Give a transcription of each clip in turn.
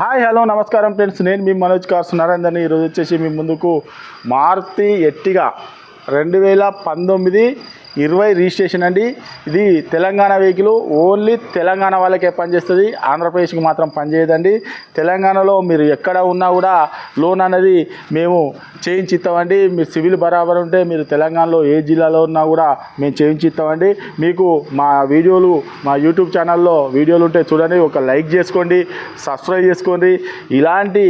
Hi hello నమస్కారం friends. నేను మీ Manoj cars నరేందర్ని ఈరోజు వచ్చేసి మీ ముందుకు మారుతి ఎట్టిగా రెండు వేల పంతొమ్మిది ఇరవై రిజిస్ట్రేషన్ అండి. ఇది తెలంగాణ వెహికల్. ఓన్లీ తెలంగాణ వాళ్ళకే పనిచేస్తుంది. ఆంధ్రప్రదేశ్కి మాత్రం పనిచేయదండి. తెలంగాణలో మీరు ఎక్కడ ఉన్నా కూడా లోన్ అనేది మేము చేయించి ఇస్తామండి మీరు సివిల్ బరాబర్ ఉంటే మీరు తెలంగాణలో ఏ జిల్లాలో ఉన్నా కూడా మేము చేయించి ఇస్తామండి మీకు మా వీడియోలు మా యూట్యూబ్ ఛానల్లో వీడియోలు ఉంటే చూడండి. ఒక లైక్ చేసుకోండి సబ్స్క్రైబ్ చేసుకోండి. ఇలాంటి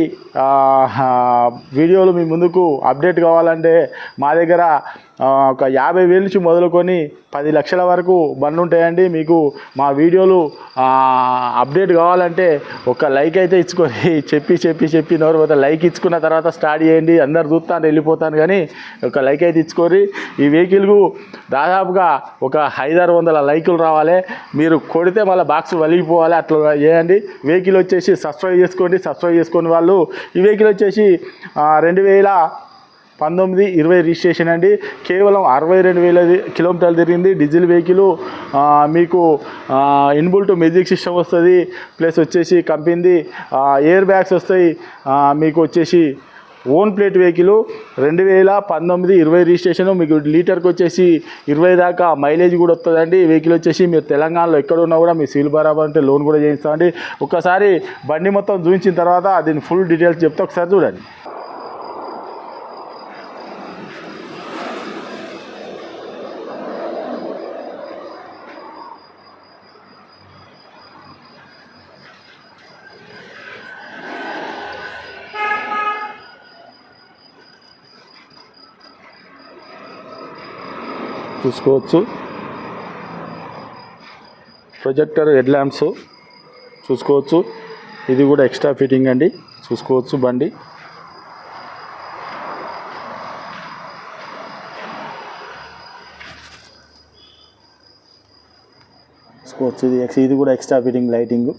వీడియోలు మీ ముందుకు అప్డేట్ కావాలంటే మా దగ్గర ఒక యాభై వేల నుంచి మొదలుకొని పది లక్షల వరకు బండ్లు ఉంటాయండి. మీకు మా వీడియోలు అప్డేట్ కావాలంటే ఒక లైక్ అయితే ఇచ్చుకొని చెప్పి చెప్పి చెప్పి నోరు పోతే లైక్ ఇచ్చుకున్న తర్వాత స్టార్ట్ చేయండి. అందరు చూస్తాను వెళ్ళిపోతాను కానీ ఒక లైక్ అయితే ఇచ్చుకొని ఈ వెహికల్కు దాదాపుగా ఒక ఐదారు వందల లైకులు రావాలి. మీరు కొడితే మళ్ళీ బాక్స్ వలిగిపోవాలి. అట్లా చేయండి. వెహికల్ వచ్చేసి సబ్స్క్రైబ్ చేసుకోండి సబ్స్క్రైబ్ చేసుకుని వాళ్ళు ఈ వెహికల్ వచ్చేసి రెండు వేల పంతొమ్మిది ఇరవై రిజిస్ట్రేషన్ అండి. కేవలం అరవై రెండు వేల కిలోమీటర్లు తిరిగింది. డీజిల్ వెహికల్ మీకు ఇన్బుల్ట్ మ్యూజిక్ సిస్టమ్ వస్తుంది. ప్లస్ వచ్చేసి కంపెనీది ఎయిర్ బ్యాగ్స్ వస్తాయి. మీకు వచ్చేసి ఓన్ ప్లేట్ వెహికల్ రెండు వేల పంతొమ్మిది ఇరవై రిజిస్ట్రేషన్ మీకు లీటర్కి వచ్చేసి ఇరవై దాకా మైలేజ్ కూడా వస్తుందండి. వెహికల్ వచ్చేసి మీరు తెలంగాణలో ఎక్కడ ఉన్నా కూడా మీ సీల్ బరాబర్ అంటే లోన్ కూడా చేయిస్తామండి. ఒక్కసారి బండి మొత్తం చూపించిన తర్వాత దీని ఫుల్ డీటెయిల్స్ చెప్తే. ఒకసారి చూడండి. చూసుకోవచ్చు. ప్రొజెక్టర్ హెడ్ ల్యాంప్స్ చూసుకోవచ్చు. ఇది కూడా ఎక్స్ట్రా ఫిట్టింగ్ అండి. చూసుకోవచ్చు బండి. చూసుకోవచ్చు ఇది ఎక్స్ ఇది కూడా ఎక్స్ట్రా ఫిట్టింగ్ లైటింగ్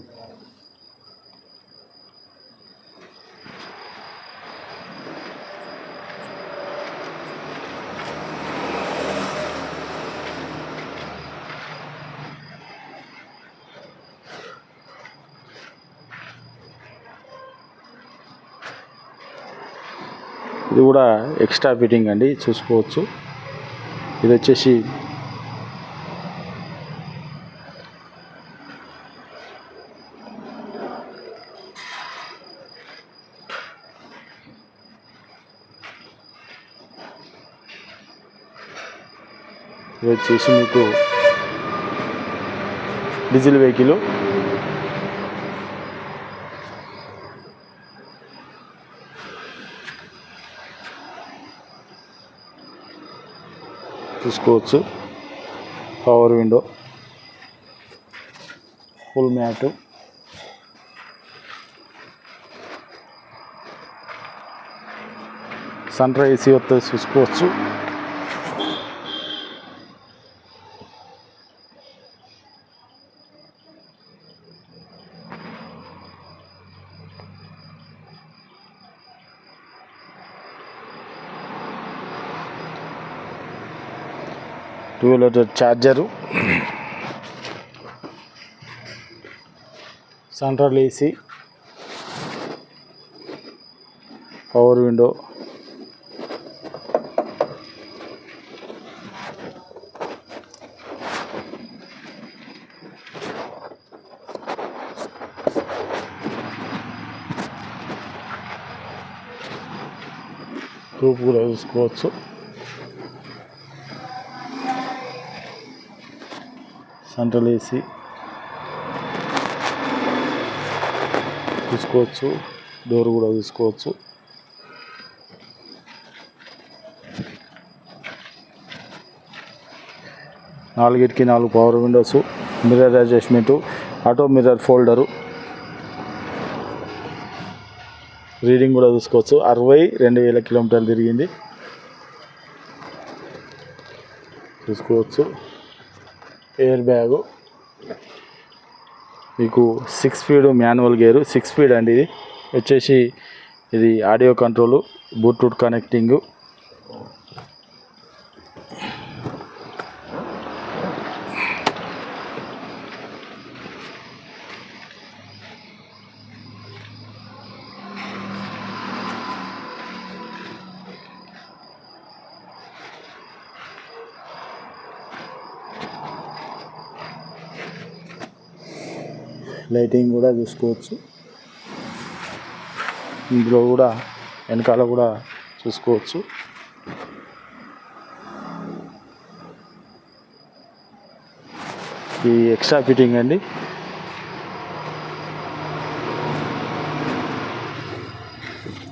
ఇది కూడా ఎక్స్ట్రా ఫిట్టింగ్ అండి చూసుకోవచ్చు. ఇది వచ్చేసి ఇది వచ్చేసి మీకు డీజిల్ వెహికల్. చూసుకోవచ్చు power window full mat. Sun AC వస్తే చూసుకోవచ్చు. Two wheeler charger. Central AC. Power window. Roof కూడా చూసుకోవచ్చు సెంట్రల్ ఏసీ చూసుకోవచ్చు డోర్ కూడా చూసుకోవచ్చు నాలుగిటికి నాలుగు power windows mirror adjustment auto mirror folder reading కూడా చూసుకోవచ్చు అరవై రెండు వేల కిలోమీటర్లు తిరిగింది. చూసుకోవచ్చు ఎయిర్ బ్యాగు. మీకు six speed manual gear six speed అండి ఇది. వచ్చేసి ఇది audio control bluetooth connecting lighting కూడా చూసుకోవచ్చు. ఇందులో కూడా వెనకాల కూడా చూసుకోవచ్చు. ఈ ఎక్స్ట్రా ఫిట్టింగ్ అండి.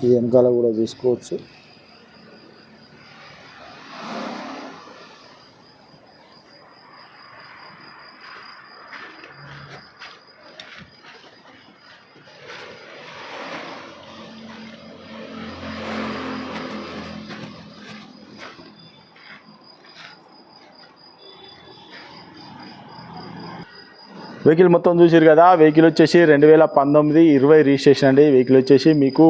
ఈ వెనకాల కూడా చూసుకోవచ్చు. వెహికల్ మొత్తం చూసారు కదా వెహికల్ వచ్చేసి రెండు వేల పంతొమ్మిది ఇరవై రిజిస్ట్రేషన్ అండి. వెహికల్ వచ్చేసి మీకు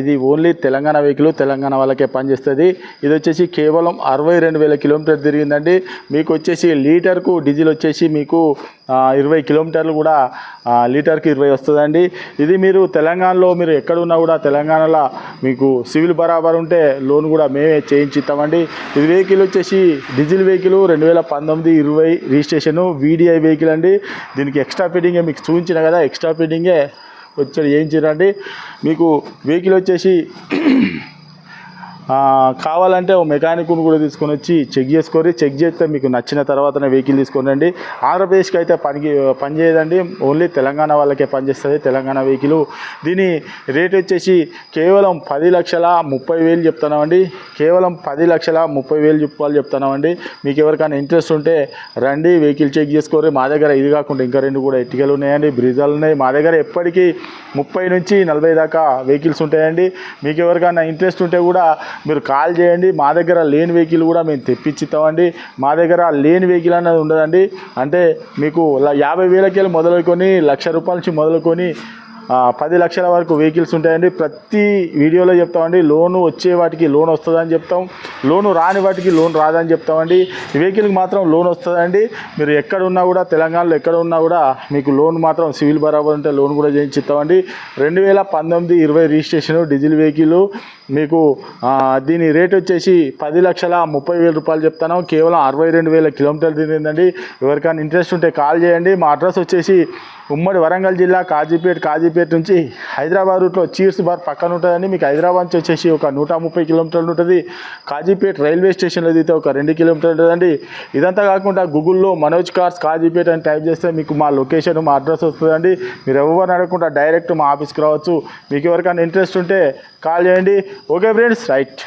ఇది ఓన్లీ తెలంగాణ వెహికల్ తెలంగాణ వాళ్ళకే పనిచేస్తుంది. ఇది వచ్చేసి కేవలం అరవై రెండు వేల కిలోమీటర్ తిరిగిందండి. మీకు వచ్చేసి లీటర్కు డీజిల్ వచ్చేసి మీకు ఇరవై కిలోమీటర్లు కూడా లీటర్కి ఇరవై వస్తుందండి. ఇది మీరు తెలంగాణలో మీరు ఎక్కడ ఉన్నా కూడా తెలంగాణలో మీకు సివిల్ బరాబర్ ఉంటే లోన్ కూడా మేమే చేయించిస్తామండి. ఇది వెహికల్ వచ్చేసి డీజిల్ వెహికల్ రెండు వేల పంతొమ్మిది ఇరవై రిజిస్ట్రేషన్ వీడిఐ వెహికల్ అండి. దీనికి ఎక్స్ట్రా ఫీడింగే మీకు చూపించిన కదా ఎక్స్ట్రా ఫీడింగే వచ్చాడు. చేయించారండి మీకు వెహికల్ వచ్చేసి కావాలంటే ఓ మెకానిక్ను కూడా తీసుకొని వచ్చి చెక్ చేసుకొని చెక్ చేస్తే మీకు నచ్చిన తర్వాతనే వెహికల్ తీసుకొని రండి. ఆంధ్రప్రదేశ్కి అయితే పనికి పనిచేయదండి ఓన్లీ తెలంగాణ వాళ్ళకే పనిచేస్తుంది తెలంగాణ వెహికల్. దీని రేట్ వచ్చేసి కేవలం పది లక్షల ముప్పై వేలు చెప్తున్నామండి. కేవలం పది లక్షల ముప్పై వేలు చెప్పాలి చెప్తున్నామండి. మీకు ఎవరికైనా ఇంట్రెస్ట్ ఉంటే రండి వెహికల్ చెక్ చేసుకోరి మా దగ్గర ఇది కాకుండా ఇంకా రెండు కూడా ఎట్టికలు ఉన్నాయండి బ్రిజాలు ఉన్నాయి. మా దగ్గర ఎప్పటికీ ముప్పై నుంచి నలభై దాకా వెహికల్స్ ఉంటాయండి. మీకు ఎవరికైనా ఇంట్రెస్ట్ ఉంటే కూడా మీరు కాల్ చేయండి. మా దగ్గర లేని వెహికల్ కూడా మేము తెప్పించుతామండి. మా దగ్గర లేని వెహికల్ అనేది ఉండదండి. అంటే మీకు యాభై వేలకి మొదలుకొని లక్ష రూపాయల నుంచి మొదలుకొని పది లక్షల వరకు వెహికల్స్ ఉంటాయండి. ప్రతి వీడియోలో చెప్తామండి లోను వచ్చే వాటికి లోన్ వస్తుందని చెప్తాం. లోను రాని వాటికి లోన్ రాదని చెప్తామండి. వెహికల్కి మాత్రం లోన్ వస్తుందండి. మీరు ఎక్కడ ఉన్నా కూడా తెలంగాణలో ఎక్కడ ఉన్నా కూడా మీకు లోన్ మాత్రం సివిల్ బరాబర్ ఉంటే లోన్ కూడా చేయించిస్తామండి. రెండు వేల పంతొమ్మిది ఇరవై రిజిస్ట్రేషన్ డీజిల్ వెహికల్ మీకు దీని రేట్ వచ్చేసి పది లక్షల ముప్పై వేల రూపాయలు చెప్తాను కేవలం అరవై రెండు వేల కిలోమీటర్లు తిరిగిందండి. ఎవరికైనా ఇంట్రెస్ట్ ఉంటే కాల్ చేయండి. మా అడ్రస్ వచ్చేసి ఉమ్మడి వరంగల్ జిల్లా కాజీపేట్ కాజీ కాజీపేట నుంచి హైదరాబాద్ రూట్లో చీర్స్ బార్ పక్కన ఉంటుందండి మీకు హైదరాబాద్ నుంచి వచ్చేసి ఒక నూట ముప్పై కిలోమీటర్లు ఉంటుంది. కాజీపేట రైల్వే స్టేషన్లో దిగితే ఒక రెండు కిలోమీటర్లు ఉంటుందండి. ఇదంతా కాకుండా గూగుల్లో మనోజ్ కార్స్ కాజీపేట అని టైప్ చేస్తే మీకు మా లొకేషన్ మా అడ్రస్ వస్తుందండి. మీరు ఎవరిని అడగకుండా డైరెక్ట్ మా ఆఫీస్కి రావచ్చు. మీకు ఎవరికైనా ఇంట్రెస్ట్ ఉంటే కాల్ చేయండి. Okay friends right.